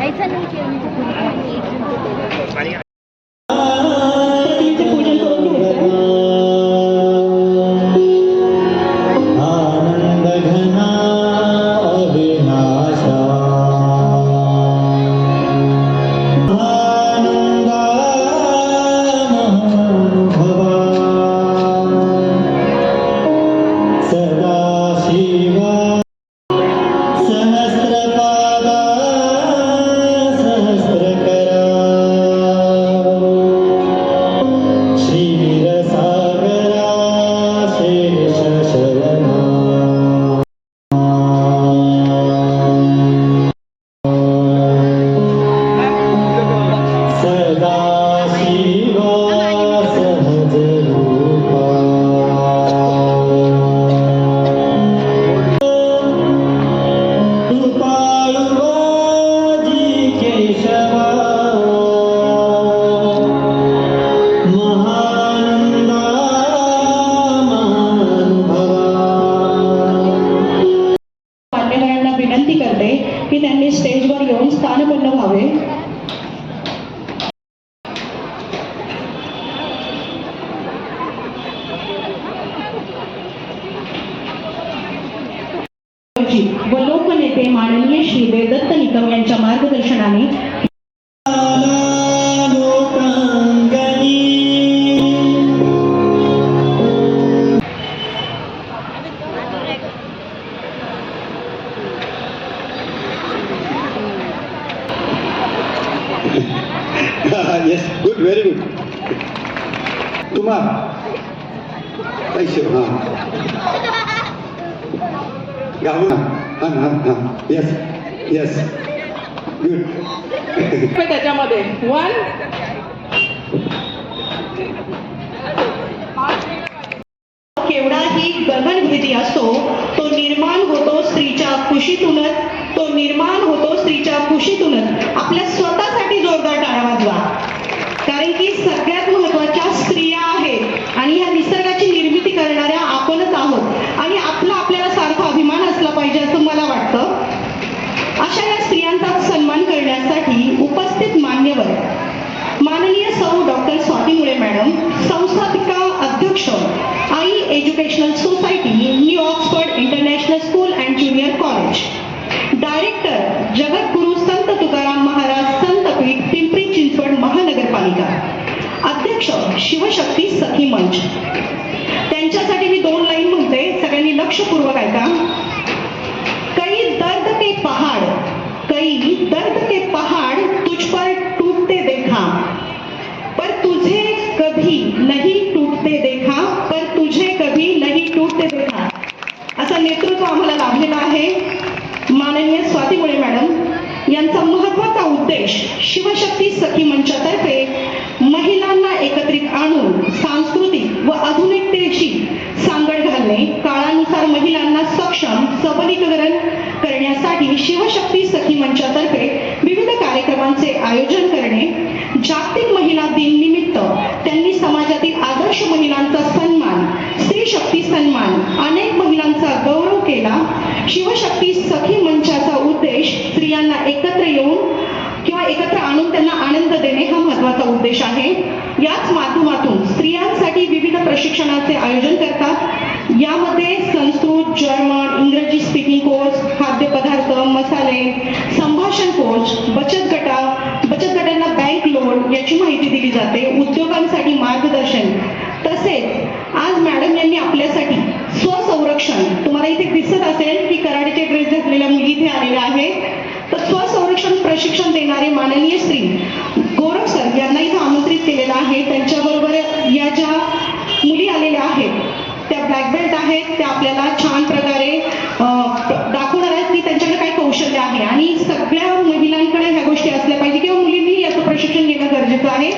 ऐसा नहीं कि विनंती की त्यांनी स्टेजवर येऊन स्थानपन्न व्हावे. व लोकनेते माननीय श्री देवदत्त निकम यांच्या मार्गदर्शनाने येस गुड व्हेरी गुड तुम्हा? पैसे हां. गाव हां हां हां. येस येस गुड त्याच्यामध्ये. वन केवढाही गगनभेदी असतो तो निर्माण होतो स्त्रीच्या खुशीतूनच तो निर्माण होतो स्त्रीच्या खुशीतूनच आपल्या स्वतःसाठी शिवशक्ती सखी मंच. त्यांच्यासाठी मी दोन लाईन म्हणते सगळ्यांनी लक्षपूर्वक ऐका. कई दर्द के पहाड़ कई दर्द के पहाड़ तुझ पर टूटते देखा। पर तुझे कभी नहीं टूटते देखा पर तुझे कभी नहीं टूटते देखा। असं नेतृत्व आम्हाला लाभलेलं आहे. माननीय स्वातीमुळे मॅडम यांचा महत्त्वाचा उद्देश शिवशक्ती सखी मंचातर्फे महिलांना एकत्रित सक्षम सबलीकरण करण्यासाठी शिवशक्ती सखी मंचातर्फे विविध कार्यक्रमांचे आयोजन करणे जागतिक महिला दिन निमित्त त्यांनी समाजातील आदर्श महिलांचा सन्मान स्त्री शक्ती सन्मान अनेक महिलांचा गौरव केला. शिवशक्ती सखी मंचाचा उद्देश स्त्रियांना एकत्र येऊन किंवा एकत्र आणून त्यांना आनंद देणे हा महत्त्वाचा उद्देश आहे. याच माध्यमातून स्त्रियांसाठी विविध प्रशिक्षणाचे आयोजन करतात. यामध्ये संस्कृत जर्मन झाले. संभाषण कोच बचत गटा बचत गटांना बँक लोन याची माहिती दिली जाते. उद्योगांसाठी मार्गदर्शन. तसेच आज मॅडम यांनी आपल्यासाठी स्वसंरक्षण. तुम्हाला इथे दिसत असेल की कराडीचे ड्रेस घातलेल्या मुली इथे आलेल्या आहे. तर स्वसंरक्षण प्रशिक्षण देणारे माननीय श्री गौरव सर यांना इथे आमंत्रित केलेलं आहे. त्यांच्याबरोबर या ज्या मुली आलेल्या आहेत त्या ब्लॅक बेल्ट आहेत त्या आपल्याला छान प्रकारे आहे. आणि सगळ्या महिलांकडे ह्या गोष्टी असल्या पाहिजे किंवा मुलींनी याचं प्रशिक्षण घेणं गरजेचं आहे.